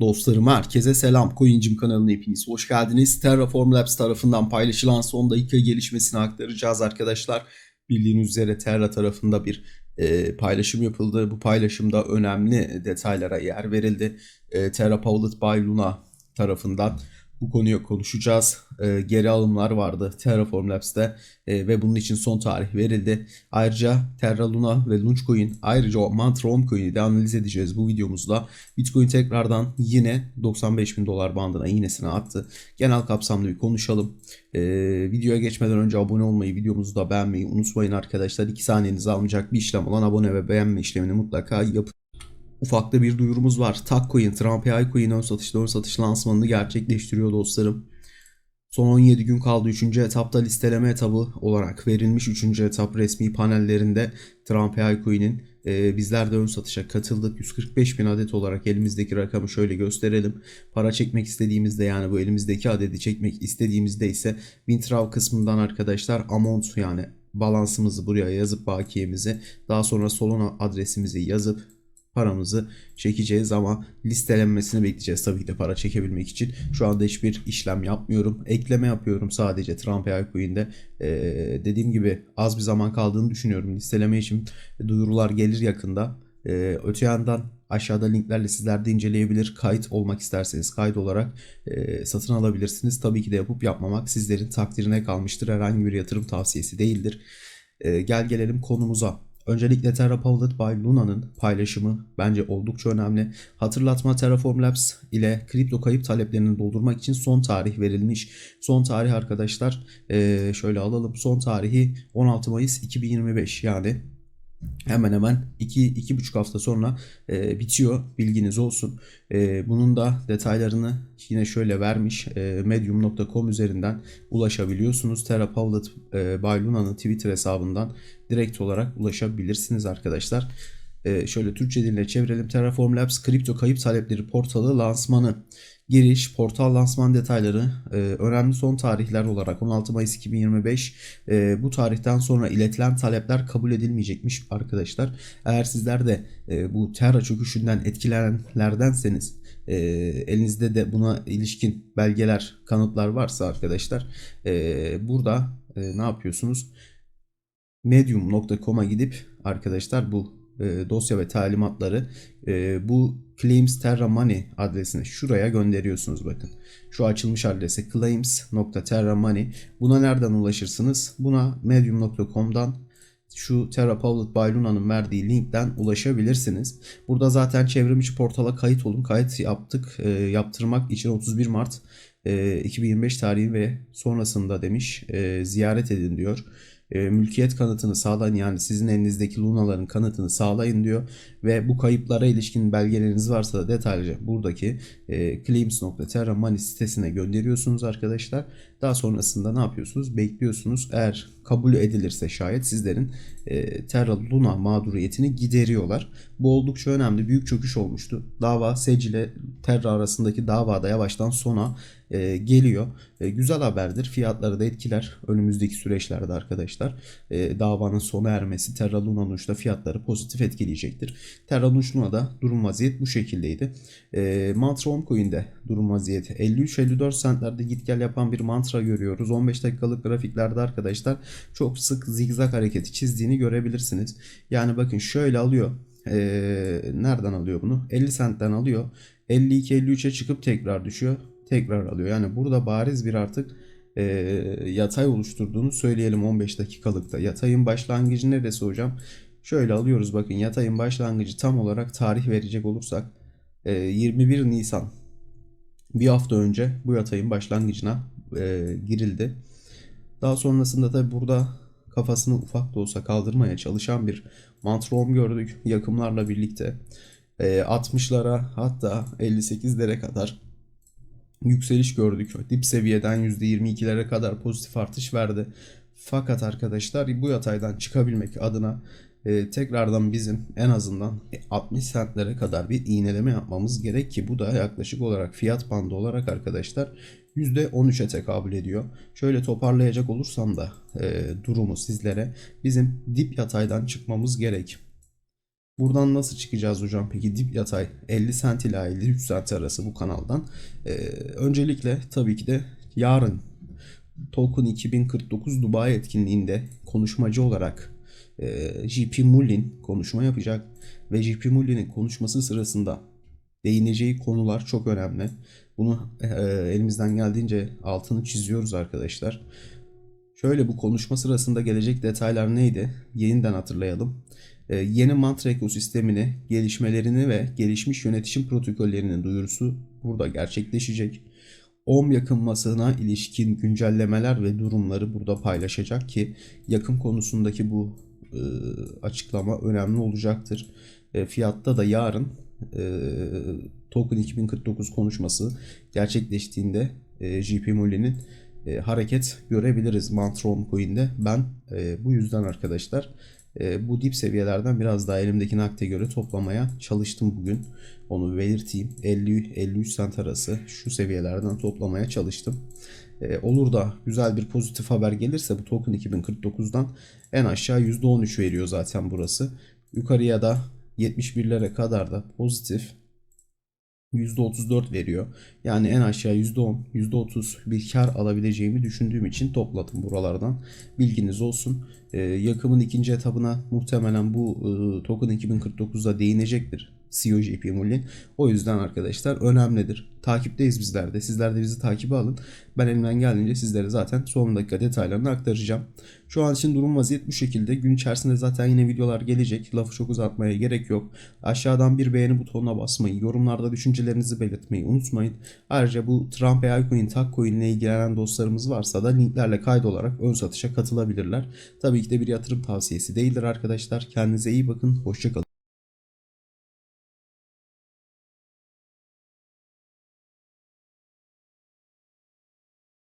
Dostlarım herkese selam. Coincim kanalına hepiniz hoş geldiniz. Terraform Labs tarafından paylaşılan son dakika gelişmesini aktaracağız arkadaşlar. Bildiğiniz üzere Terra tarafında bir e, paylaşım yapıldı. Bu paylaşımda önemli detaylara yer verildi. E, Terra Powered by Luna tarafından bu konuyu konuşacağız. E, geri alımlar vardı Terraform Labs'te e, ve bunun için son tarih verildi. Ayrıca Terra Luna ve Launchcoin ayrıca o Mantra Home Coin'i de analiz edeceğiz bu videomuzda. Bitcoin tekrardan yine 95 bin dolar bandına iğnesine attı. Genel kapsamlı bir konuşalım. E, videoya geçmeden önce abone olmayı, videomuzu da beğenmeyi unutmayın arkadaşlar. 2 saniyenizi almayacak bir işlem olan abone ve beğenme işlemini mutlaka yapın. Ufak da bir duyurumuz var. Takcoin, Trump AI Coin ön satışta ön satış lansmanını gerçekleştiriyor dostlarım. Son 17 gün kaldı 3. etapta listeleme etabı olarak verilmiş 3. etap resmi panellerinde Trump AI Coin'in e, bizler de ön satışa katıldık. 145 bin adet olarak elimizdeki rakamı şöyle gösterelim. Para çekmek istediğimizde yani bu elimizdeki adedi çekmek istediğimizde ise Wintrav kısmından arkadaşlar amount yani balansımızı buraya yazıp bakiyemizi daha sonra Solana adresimizi yazıp paramızı çekeceğiz ama listelenmesini bekleyeceğiz tabii ki de para çekebilmek için. Şu anda hiçbir işlem yapmıyorum. Ekleme yapıyorum sadece Trump Coin'de. Ee, dediğim gibi az bir zaman kaldığını düşünüyorum. Listeleme için duyurular gelir yakında. Ee, öte yandan aşağıda linklerle sizler de inceleyebilir. Kayıt olmak isterseniz kayıt olarak e, satın alabilirsiniz. Tabii ki de yapıp yapmamak sizlerin takdirine kalmıştır. Herhangi bir yatırım tavsiyesi değildir. E, gel gelelim konumuza. Öncelikle Terra Powered by Luna'nın paylaşımı bence oldukça önemli. Hatırlatma Terraform Labs ile kripto kayıp taleplerini doldurmak için son tarih verilmiş. Son tarih arkadaşlar şöyle alalım. Son tarihi 16 Mayıs 2025 yani hemen hemen 2-2,5 hafta sonra e, bitiyor bilginiz olsun. E, bunun da detaylarını yine şöyle vermiş e, medium.com üzerinden ulaşabiliyorsunuz. Terra Pavlet e, Bay Luna'nın Twitter hesabından direkt olarak ulaşabilirsiniz arkadaşlar. E, şöyle Türkçe diline çevirelim. Terraform Labs kripto kayıp talepleri portalı lansmanı Giriş, portal lansman detayları, e, önemli son tarihler olarak 16 Mayıs 2025 e, bu tarihten sonra iletilen talepler kabul edilmeyecekmiş arkadaşlar. Eğer sizler de e, bu Terra çöküşünden etkilenenlerdenseniz e, elinizde de buna ilişkin belgeler, kanıtlar varsa arkadaşlar e, burada e, ne yapıyorsunuz? Medium.com'a gidip arkadaşlar bu e, dosya ve talimatları e, bu Claims Terra Money adresine şuraya gönderiyorsunuz bakın. Şu açılmış adrese claims.terramoney. Buna nereden ulaşırsınız? Buna medium.com'dan şu Terra Powered by Luna'nın verdiği linkten ulaşabilirsiniz. Burada zaten çevrimiçi portala kayıt olun. Kayıt yaptık. E, yaptırmak için 31 Mart e, 2025 tarihi ve sonrasında demiş e, ziyaret edin diyor e, mülkiyet kanıtını sağlayın yani sizin elinizdeki lunaların kanıtını sağlayın diyor ve bu kayıplara ilişkin belgeleriniz varsa da detaylıca buradaki e, claims.terra sitesine gönderiyorsunuz arkadaşlar. Daha sonrasında ne yapıyorsunuz? Bekliyorsunuz. Eğer kabul edilirse şayet sizlerin e, Terra Luna mağduriyetini gideriyorlar. Bu oldukça önemli. Büyük çöküş olmuştu. Dava SEC ile Terra arasındaki davada yavaştan sona e, geliyor. E, güzel haberdir. Fiyatları da etkiler. Önümüzdeki süreçlerde arkadaşlar e, davanın sona ermesi Terra Luna'nın uçta fiyatları pozitif etkileyecektir. Terra Luna'da durum vaziyet bu şekildeydi. E, Mantra Homecoin'de durum vaziyeti 53-54 centlerde git gel yapan bir mantra görüyoruz. 15 dakikalık grafiklerde arkadaşlar çok sık zigzag hareketi çizdiğini görebilirsiniz. Yani bakın şöyle alıyor. E, nereden alıyor bunu? 50 centten alıyor. 52-53'e çıkıp tekrar düşüyor tekrar alıyor. Yani burada bariz bir artık e, yatay oluşturduğunu söyleyelim 15 dakikalıkta. Yatayın başlangıcı neresi hocam? Şöyle alıyoruz bakın yatayın başlangıcı tam olarak tarih verecek olursak e, 21 Nisan bir hafta önce bu yatayın başlangıcına e, girildi. Daha sonrasında da burada kafasını ufak da olsa kaldırmaya çalışan bir mantrom gördük yakımlarla birlikte. E, 60'lara hatta 58'lere kadar yükseliş gördük. Dip seviyeden %22'lere kadar pozitif artış verdi. Fakat arkadaşlar bu yataydan çıkabilmek adına e, tekrardan bizim en azından 60 sentlere kadar bir iğneleme yapmamız gerek ki bu da yaklaşık olarak fiyat bandı olarak arkadaşlar %13'e tekabül ediyor. Şöyle toparlayacak olursam da e, durumu sizlere bizim dip yataydan çıkmamız gerek. Buradan nasıl çıkacağız hocam? Peki dip yatay 50 sent ila 53 sent arası bu kanaldan. Ee, öncelikle tabii ki de yarın Token 2049 Dubai etkinliğinde konuşmacı olarak e, JP Mullin konuşma yapacak ve JP Mullin'in konuşması sırasında değineceği konular çok önemli. Bunu e, elimizden geldiğince altını çiziyoruz arkadaşlar. Şöyle bu konuşma sırasında gelecek detaylar neydi? Yeniden hatırlayalım. Ee, yeni mantra ekosistemini, gelişmelerini ve gelişmiş yönetişim protokollerinin duyurusu burada gerçekleşecek. OM yakınmasına ilişkin güncellemeler ve durumları burada paylaşacak ki yakın konusundaki bu e, açıklama önemli olacaktır. E, fiyatta da yarın e, Token 2049 konuşması gerçekleştiğinde e, JP Mullen'in e, hareket görebiliriz Mantron Coin'de. Ben e, bu yüzden arkadaşlar e, bu dip seviyelerden biraz daha elimdeki nakde göre toplamaya çalıştım bugün. Onu belirteyim. 50-53 sent arası şu seviyelerden toplamaya çalıştım. E, olur da güzel bir pozitif haber gelirse bu token 2049'dan en aşağı %13 veriyor zaten burası. Yukarıya da 71'lere kadar da pozitif %34 veriyor. Yani en aşağı %10, %30 bir kar alabileceğimi düşündüğüm için topladım buralardan. Bilginiz olsun. Ee, yakımın ikinci etabına muhtemelen bu e, token 2049'da değinecektir. CEO JP Mullin. O yüzden arkadaşlar önemlidir. Takipteyiz bizler de. Sizler de bizi takibe alın. Ben elimden geldiğince sizlere zaten son dakika detaylarını aktaracağım. Şu an için durum vaziyet bu şekilde. Gün içerisinde zaten yine videolar gelecek. Lafı çok uzatmaya gerek yok. Aşağıdan bir beğeni butonuna basmayı, yorumlarda düşüncelerinizi belirtmeyi unutmayın. Ayrıca bu Trump AI Coin, Tak Coin ile ilgilenen dostlarımız varsa da linklerle kaydolarak ön satışa katılabilirler. Tabii ki de bir yatırım tavsiyesi değildir arkadaşlar. Kendinize iyi bakın. Hoşçakalın.